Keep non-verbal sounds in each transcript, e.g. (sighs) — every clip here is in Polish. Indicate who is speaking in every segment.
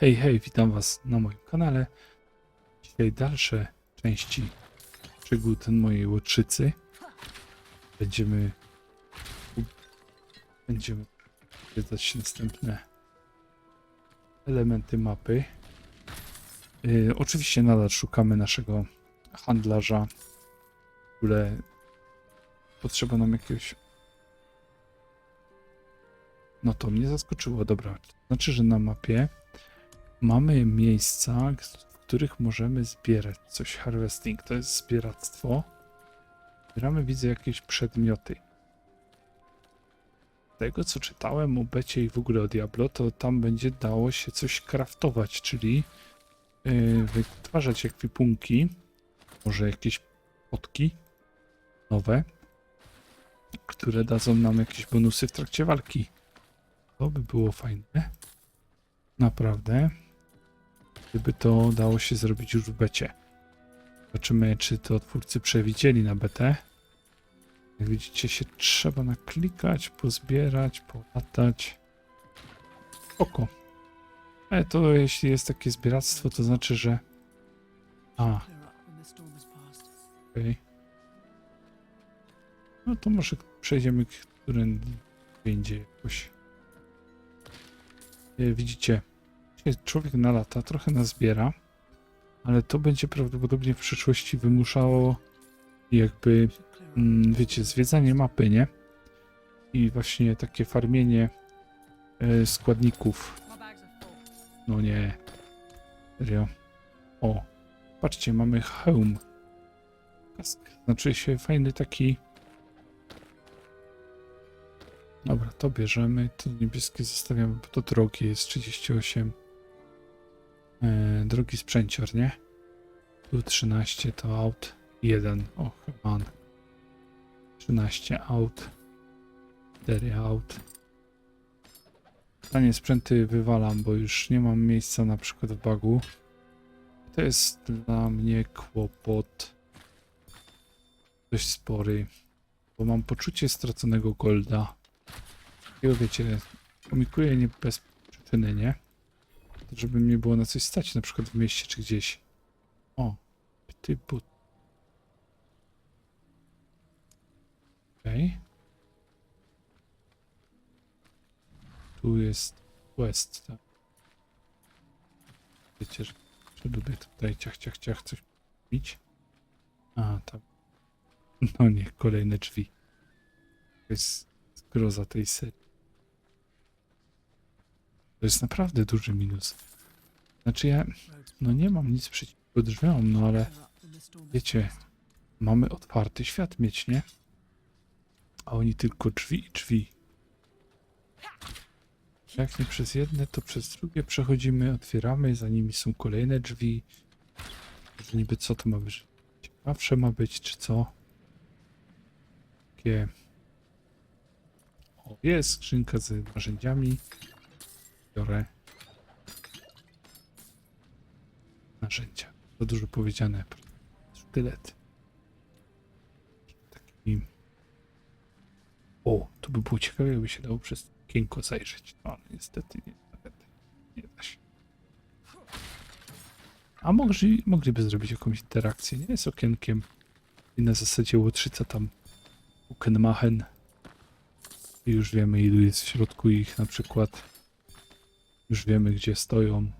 Speaker 1: Hej, hej, witam was na moim kanale. Dzisiaj dalsze części przygód mojej łotrzycy. Będziemy będziemy zwiedzać następne elementy mapy. Yy, oczywiście nadal szukamy naszego handlarza. W ogóle potrzeba nam jakiegoś no to mnie zaskoczyło, dobra. Znaczy, że na mapie mamy miejsca, w których możemy zbierać coś. Harvesting to jest zbieractwo. Zbieramy, widzę, jakieś przedmioty. Tego, co czytałem o Becie i w ogóle o Diablo, to tam będzie dało się coś craftować, czyli yy, wytwarzać ekwipunki, może jakieś potki nowe, które dadzą nam jakieś bonusy w trakcie walki. To by było fajne. Naprawdę. Gdyby to dało się zrobić już w becie. Zobaczymy, czy to twórcy przewidzieli na betę. Jak widzicie, się trzeba naklikać, pozbierać, polatać. Oko. Ale to jeśli jest takie zbieractwo, to znaczy, że... A, okej. No to może przejdziemy którędy indziej jakoś. E, Widzicie, dzisiaj człowiek na lata trochę nazbiera, ale to będzie prawdopodobnie w przyszłości wymuszało jakby, mm, wiecie, zwiedzanie mapy, nie? I właśnie takie farmienie e, składników. No nie. Serio. O, patrzcie, mamy hełm. Znaczy się fajny taki. Dobra, to bierzemy. To niebieskie zostawiamy, bo to drogie jest 38. E, drogi sprzęcior, nie? Tu 13 to out. 1. O, chyba. 13 out. 4 out. Tanie sprzęty wywalam, bo już nie mam miejsca na przykład w bagu. To jest dla mnie kłopot dość spory, bo mam poczucie straconego golda. Takiego wiecie, komikuję nie bez przyczyny, nie? Żeby mnie było na coś stać, na przykład w mieście czy gdzieś. O, ty but. Okej. Tu jest West, tak? Wiecie, że, tutaj ciach, ciach, ciach coś robić. A, tam. No nie, kolejne drzwi. To jest groza tej serii. To jest naprawdę duży minus. Znaczy ja, no nie mam nic przeciwko drzwiom, no ale wiecie, mamy otwarty świat mieć, nie? A oni tylko drzwi i drzwi. Jak nie przez jedne, to przez drugie przechodzimy, otwieramy, za nimi są kolejne drzwi. Niby co to ma być? Ciekawsze ma być, czy co? Takie... O, jest skrzynka z narzędziami. Biorę. Narzędzia. Za dużo powiedziane. Sztylet. Taki... O, to by było ciekawe, jakby się dało przez okienko zajrzeć. No, ale niestety nie, nie da się. A mogli, mogliby zrobić jakąś interakcję, nie? Z okienkiem. I na zasadzie łotrzyca tam Ukenmachen. I już wiemy, ilu jest w środku ich na przykład. Już wiemy, gdzie stoją.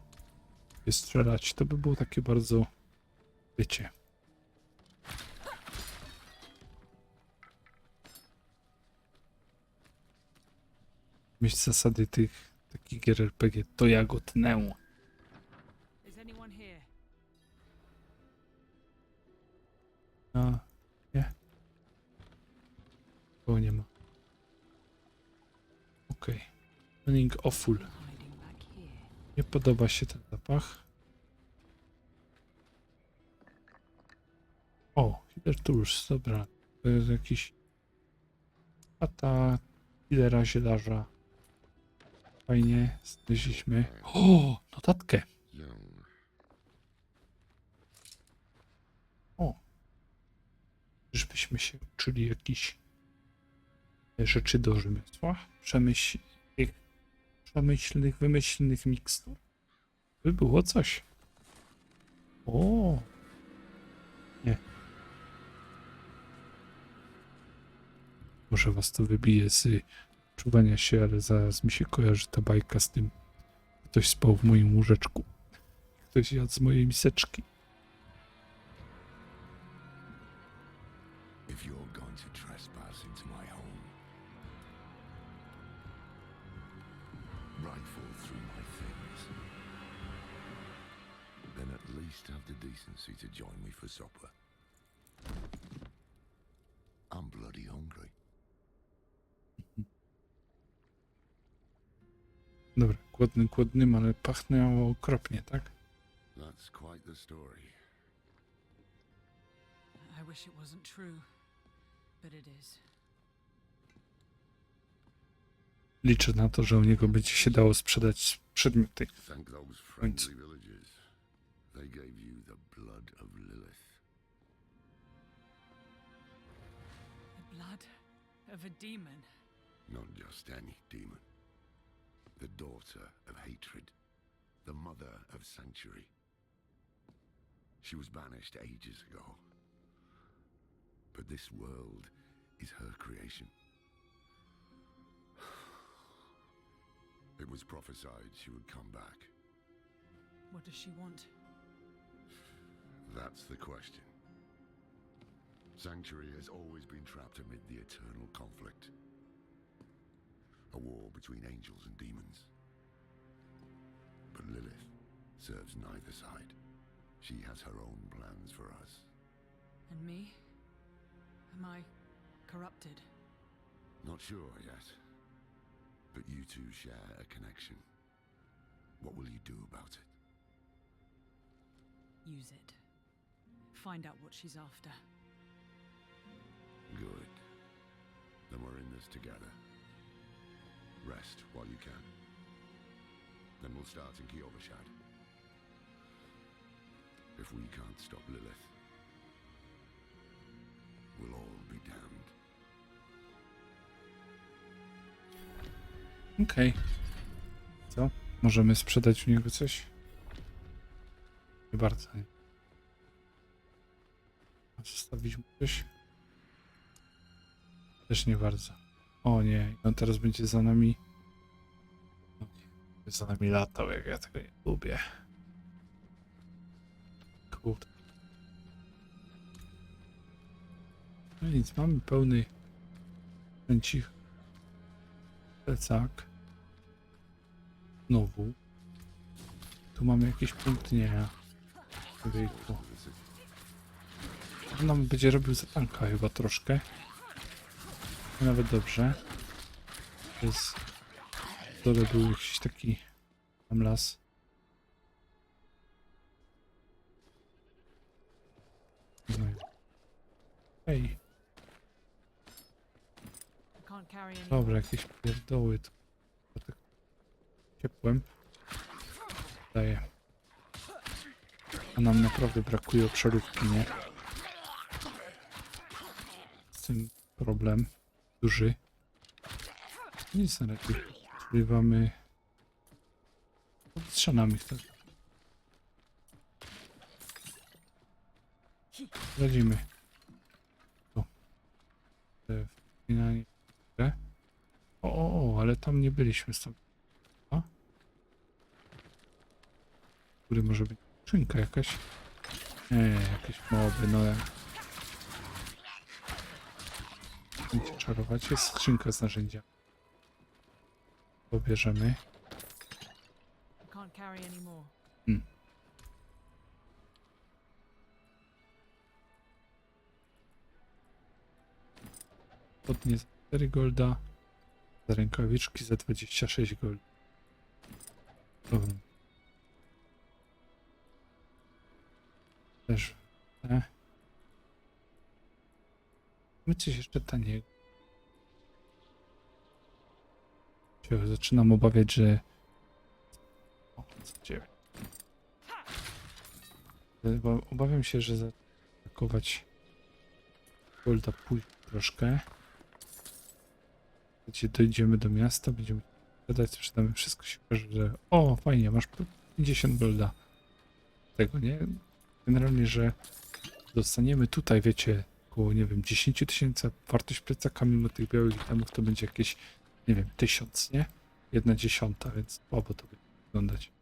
Speaker 1: Gdzie strzelać. To by było takie bardzo, wiecie, mieć zasady tych takich gier RPG. To ja go tnę. A, nie. Bo nie ma. Okej. Okay. Running awful. Nie podoba się ten zapach. O, Healer Tools, dobra. To jest jakiś... Pata healera zielarza. Fajnie, znaleźliśmy. O, notatkę. O. Żebyśmy się uczyli jakichś rzeczy do rzemiosła. Przemyśl... Przemyślnych, wymyślnych mikstur. By było coś. O. Nie. Może was to wybije z czuwania się, ale zaraz mi się kojarzy ta bajka z tym. Ktoś spał w moim łóżeczku. Ktoś jadł z mojej miseczki.
Speaker 2: Least have the decency to join me for supper. I'm bloody hungry.
Speaker 1: Dobra, głodny, głodnym, ale pachnęło okropnie, tak?
Speaker 2: That's quite the story.
Speaker 3: I wish it wasn't true, but it is.
Speaker 1: Liczę na to, że u niego będzie się dało sprzedać przedmioty.
Speaker 2: Thank those friendly villagers. They gave you the blood of Lilith.
Speaker 3: The blood of a demon.
Speaker 2: Not just any demon. The daughter of hatred. The mother of sanctuary. She was banished ages ago. But this world is her creation. (sighs) It was prophesied she would come back.
Speaker 3: What does she want?
Speaker 2: That's the question. Sanctuary has always been trapped amid the eternal conflict. A war between angels and demons. But Lilith serves neither side. She has her own plans for us.
Speaker 3: And me? Am I corrupted?
Speaker 2: Not sure yet. But you two share a connection. What will you do about it?
Speaker 3: Use it. Find out what she's after.
Speaker 2: Good. Then we're in this together. Rest while you can. Then we'll start in Kiovashad. If we can't stop Lilith, we'll all be damned.
Speaker 1: Okej. Co? Możemy sprzedać u niego coś? Nie bardzo. Nie. Mu coś? Też nie bardzo. O nie, on teraz będzie za nami. Będzie za nami latał, jak ja tego nie lubię. Kurde. No nic, mamy pełny pęcich plecak. Znowu. Tu mamy jakiś punkt, nie. Ojejku. On nam będzie robił zatanka chyba troszkę. Nawet dobrze. W dole był jakiś taki tam las. No Ej, dobra, jakieś pierdoły. To tak ciepłem. Daję. A nam naprawdę brakuje obszarówki, nie? Tym problem duży. Nic na lepiej. Zrywamy strzanami wtedy. Radzimy. E, Wpinanie. O, o, o, ale tam nie byliśmy tam. A? Który może być? Skrzynka jakaś? Nie, jakieś moby, no. Będzie czarować. Jest skrzynka z narzędzia. Pobierzemy.
Speaker 3: More.
Speaker 1: Podnie za 4 golda. Za rękawiczki za 26 gold. Dobra. Też. E. My coś jeszcze taniego. Zaczynam obawiać, że... O, co dzieje? Obawiam się, że zaatakować Golda pójść troszkę. Gdzie dojdziemy do miasta, będziemy sprzedać, sprzedamy wszystko się okaże, że o, fajnie, masz p- 50 golda. Tego, nie? Generalnie, że dostaniemy tutaj, wiecie, około, nie wiem, 10 tysięcy, wartość plecaka mimo tych białych itemów to będzie jakieś, nie wiem, 1000, nie? Jedna dziesiąta, więc słabo to będzie wyglądać.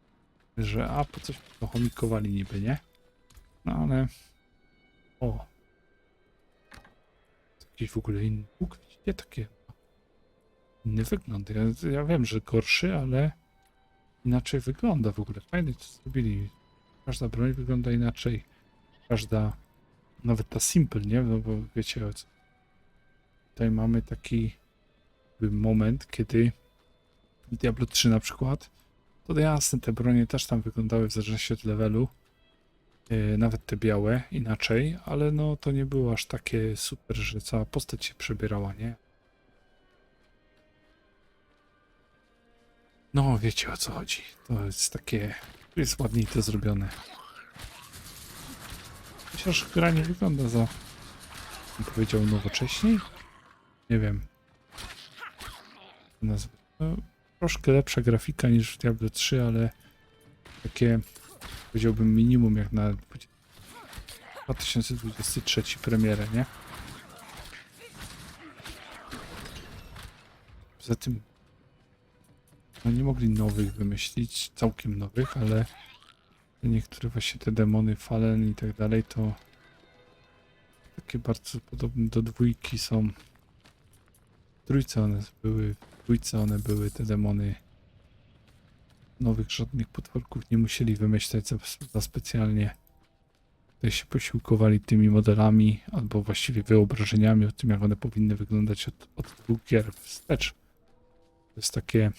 Speaker 1: Że, a po coś to chomikowali niby, nie? No ale... O! Jakiś w ogóle inny łuk, widzicie? Takie... Inny wygląd. Ja, ja wiem, że gorszy, ale inaczej wygląda w ogóle. Fajnie to zrobili. Każda broń wygląda inaczej. Każda, nawet ta simple, nie? No bo wiecie o co. Tutaj mamy taki moment, kiedy w Diablo 3 na przykład, to jasne, te bronie też tam wyglądały w zależności od levelu. Yy, nawet te białe inaczej, ale no to nie było aż takie super, że cała postać się przebierała, nie? No, wiecie o co chodzi. To jest takie. Jest ładniej to zrobione. Chociaż gra nie wygląda za. bym powiedział nowocześniej? Nie wiem. No, troszkę lepsza grafika niż w Diablo 3, ale takie powiedziałbym minimum jak na 2023 premierę, nie? Poza tym no nie mogli nowych wymyślić, całkiem nowych, ale niektóre właśnie te demony Fallen i tak dalej to takie bardzo podobne do dwójki są. Trójce one były, dwójce one były te demony. Nowych żadnych potworków nie musieli wymyślać za, za specjalnie. Tutaj się posiłkowali tymi modelami, albo właściwie wyobrażeniami o tym, jak one powinny wyglądać od, od dwóch gier wstecz. To jest takie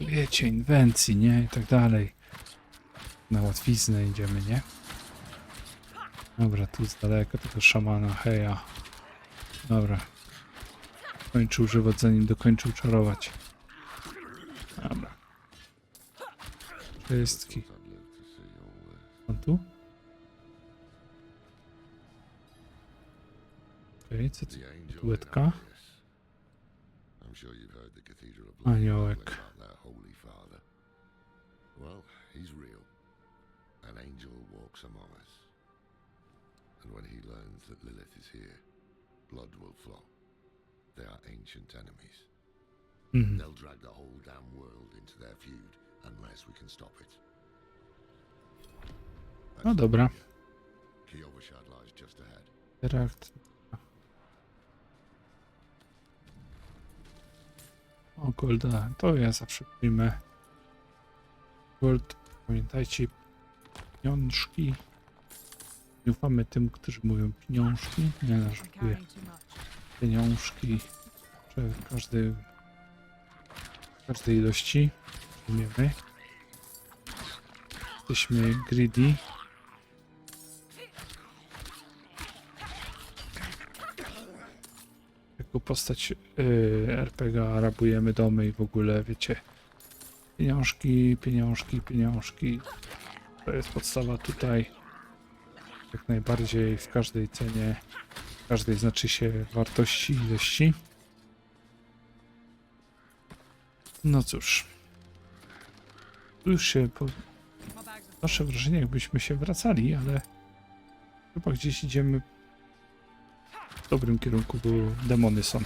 Speaker 1: Wiecie, inwencji, nie? I tak dalej. Na łatwiznę idziemy, nie? Dobra, tu z daleka tego szamana, heja. Dobra. Kończył żywoć, zanim dokończył czarować. Dobra.
Speaker 2: This.
Speaker 1: On tu? Okej, co tu?
Speaker 2: The sure you've heard the Cathedral of Blood about their Holy Father. Well, he's real. An angel walks among us. And when he learns that Lilith is here, blood will flow. They are ancient enemies.
Speaker 1: Mhm.
Speaker 2: They'll drag the whole damn world into their feud unless we can stop it.
Speaker 1: No dobra.
Speaker 2: Kiyovershad lies just ahead.
Speaker 1: Terakt. O, Golda, to ja zawsze przyjmę. Gold, pamiętajcie, pieniążki. Nie ufamy tym, którzy mówią pieniążki. Nie, no, żartuję. Pieniążki. Że w każdej, w każdej ilości. Rozumiemy. Jesteśmy greedy. Postać yy, RPG rabujemy domy i w ogóle, wiecie, pieniążki, pieniążki, pieniążki. To jest podstawa tutaj. Jak najbardziej w każdej cenie, w każdej znaczy się wartości, ilości. No cóż. Tu już się po, Nasze wrażenie, jakbyśmy się wracali, ale chyba gdzieś idziemy dobrym kierunku, bo demony są.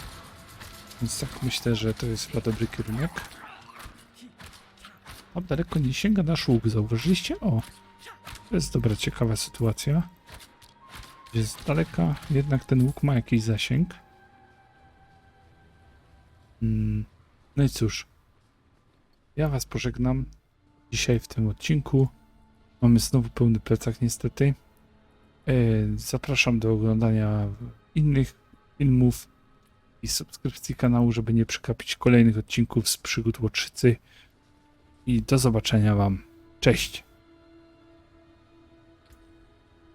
Speaker 1: Więc tak myślę, że to jest chyba dobry kierunek. A daleko nie sięga nasz łuk, zauważyliście? O, to jest dobra, ciekawa sytuacja. Gdzie z daleka jednak ten łuk ma jakiś zasięg. Mm, no i cóż, ja was pożegnam dzisiaj w tym odcinku. Mamy znowu pełny plecak niestety. E, Zapraszam do oglądania innych filmów i subskrypcji kanału, żeby nie przegapić kolejnych odcinków z przygód Łotrzycy. I do zobaczenia Wam. Cześć!